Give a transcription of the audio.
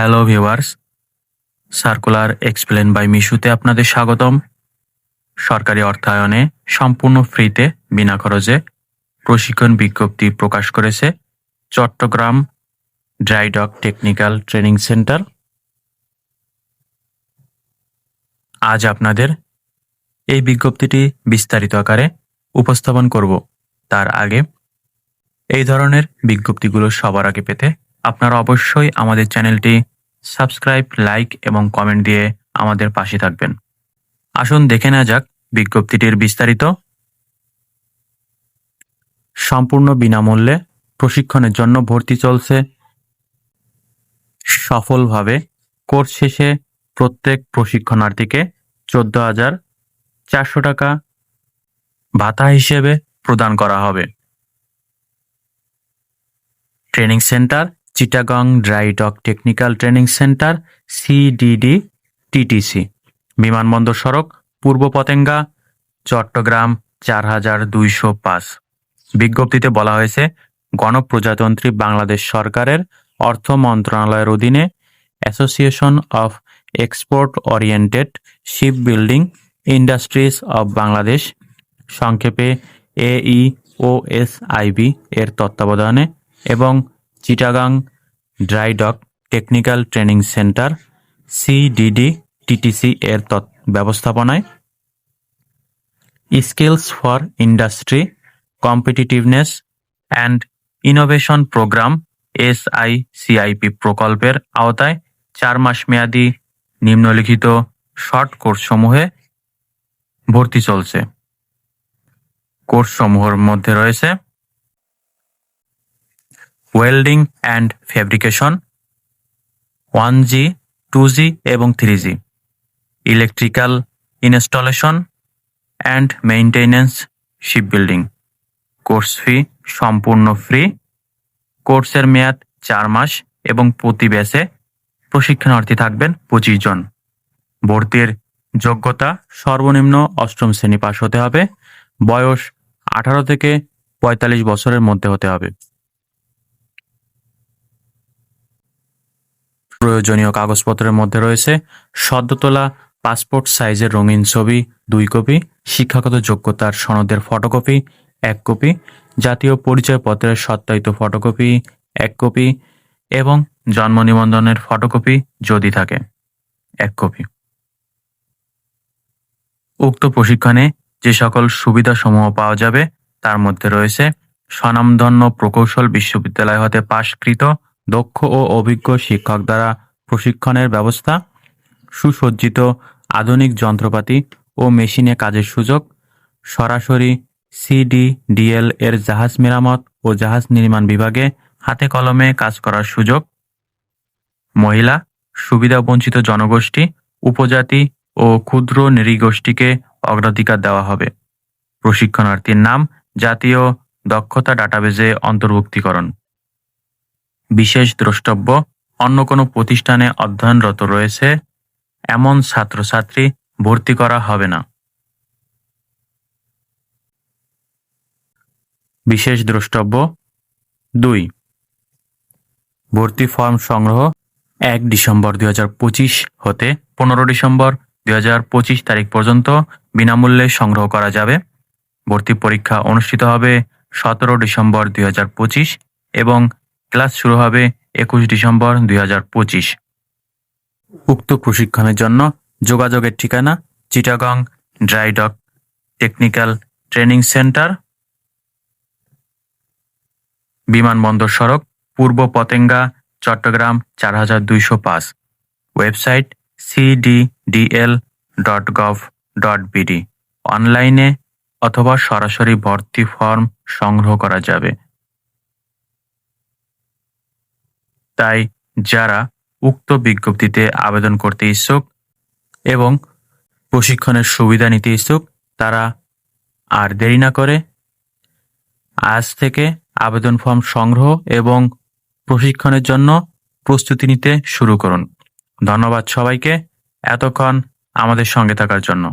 Hello viewers circular explain by মিশুতে আপনাদের স্বাগতম। সরকারি অর্থায়নে, সম্পূর্ণ ফ্রিতে বিনা খরচে প্রশিক্ষণ বিজ্ঞপ্তি প্রকাশ করেছে Chattogram drydock technical training centre আজ আপনাদের এই বিজ্ঞপ্তিটি বিস্তারিত আকারে উপস্থাপন করব। তার আগে এই ধরনের বিজ্ঞপ্তিগুলো সবার আগে পেতে আপনারা অবশ্যই আমাদের চ্যানেলটি সাবস্ক্রাইব, লাইক এবং কমেন্ট দিয়ে আমাদের পাশে থাকবেন। আসুন দেখে নেওয়া যাক বিজ্ঞপ্তিটির বিস্তারিত। সম্পূর্ণ বিনামূল্যে প্রশিক্ষণের জন্য ভর্তি চলছে। সফলভাবে কোর্স শেষে প্রত্যেক প্রশিক্ষণার্থীকে চোদ্দ হাজার চারশো টাকা ভাতা হিসেবে প্রদান করা হবে। Training centre Chittagong drydock technical training centre CDD TTC বিমানবন্দর সড়ক, পূর্ব পতেঙ্গা, চট্টগ্রাম চার হাজার দুইশো পাঁচ। বিজ্ঞপ্তিতে বলা হয়েছে, গণপ্রজাতন্ত্রী বাংলাদেশ সরকারের অর্থ মন্ত্রণালয়ের অধীনে association of export oriented ship building industries of Bangladesh সংক্ষেপে এই ও এস আইবি এর তত্ত্বাবধানে এবং Chittagong drydock technical training centre CDD TTC এর ব্যবস্থাপনায়। Skills for industry, competitiveness and innovation programme SICIP প্রকল্পের আওতায় চার মাস মেয়াদী নিম্নলিখিত শর্ট কোর্সসমূহে ভর্তি চলছে। কোর্সসমূহের মধ্যে রয়েছে welding and fabrication one G two G এবং three G electrical installation and maintenance shipbuilding course fee সম্পূর্ণ ফ্রি কোর্সের মেয়াদ চার মাস এবং প্রতি ব্যাচে প্রশিক্ষণার্থী থাকবেন পঁচিশ জন। ভর্তির যোগ্যতা সর্বনিম্ন অষ্টম শ্রেণি পাশ হতে হবে। বয়স আঠারো থেকে পঁয়তাল্লিশ বছরের মধ্যে হতে হবে। প্রয়োজনীয় কাগজপত্রের মধ্যে রয়েছে সদ্য তোলা পাসপোর্ট সাইজের রঙিন ছবি, দুই কপি, শিক্ষাগত যোগ্যতার সনদের ফটোকপি, এক কপি, জাতীয় পরিচয়পত্রের সত্যায়িত ফটোকপি, এক কপি এবং জন্ম নিবন্ধনের ফটোকপি যদি থাকে, এক কপি। উক্ত প্রশিক্ষণে যে সকল সুবিধাসমূহ পাওয়া যাবে, তার মধ্যে রয়েছে স্বনামধন্য প্রকৌশল বিশ্ববিদ্যালয় হতে পাশকৃত দক্ষ ও অভিজ্ঞ শিক্ষক দ্বারা প্রশিক্ষণের ব্যবস্থা, সুসজ্জিত আধুনিক যন্ত্রপাতি ও মেশিনে কাজের সুযোগ, সরাসরি সিডি সিডিডিএল এর জাহাজ মেরামত ও জাহাজ নির্মাণ বিভাগে হাতে কলমে কাজ করার সুযোগ, মহিলা, সুবিধা বঞ্চিত জনগোষ্ঠী, উপজাতি ও ক্ষুদ্র নৃগোষ্ঠীকে অগ্রাধিকার দেওয়া হবে। প্রশিক্ষণার্থীর নাম, জাতীয় দক্ষতা ডাটাবেজে অন্তর্ভুক্তিকরণ। বিশেষ দ্রষ্টব্য, অন্য কোনো প্রতিষ্ঠানে অধ্যয়নরত রয়েছে, এমন ছাত্রছাত্রী ভর্তি করা হবে না। বিশেষ দ্রষ্টব্য, দুই। ভর্তি ফর্ম সংগ্রহ এক ডিসেম্বর দুই হাজার পঁচিশ হতে পনেরো ডিসেম্বর দুই হাজার পঁচিশ তারিখ পর্যন্ত বিনামূল্যে সংগ্রহ করা যাবে। ভর্তি পরীক্ষা অনুষ্ঠিত হবে সতেরো ডিসেম্বর দুই হাজার পঁচিশ এবং ক্লাস শুরু হবে একুশ ডিসেম্বর দুই হাজার পঁচিশ। উক্ত প্রশিক্ষণের জন্য যোগাযোগের ঠিকানা Chittagong drydock technical training centre, বিমানবন্দর সড়ক, পূর্ব পতেঙ্গা, চট্টগ্রাম চার হাজার দুইশো পাঁচ। Website CDDL dot gov dot BD অনলাইনে অথবা সরাসরি ভর্তি ফর্ম সংগ্রহ করা যাবে। তাই যারা উক্ত বিজ্ঞপ্তিতে আবেদন করতে ইচ্ছুক এবং প্রশিক্ষণের সুবিধা নিতে ইচ্ছুক, তারা আর দেরি না করে আজ থেকে আবেদন ফর্ম সংগ্রহ এবং প্রশিক্ষণের জন্য প্রস্তুতি নিতে শুরু করুন। ধন্যবাদ সবাইকে। এতক্ষণ আমাদের সঙ্গে থাকার জন্য।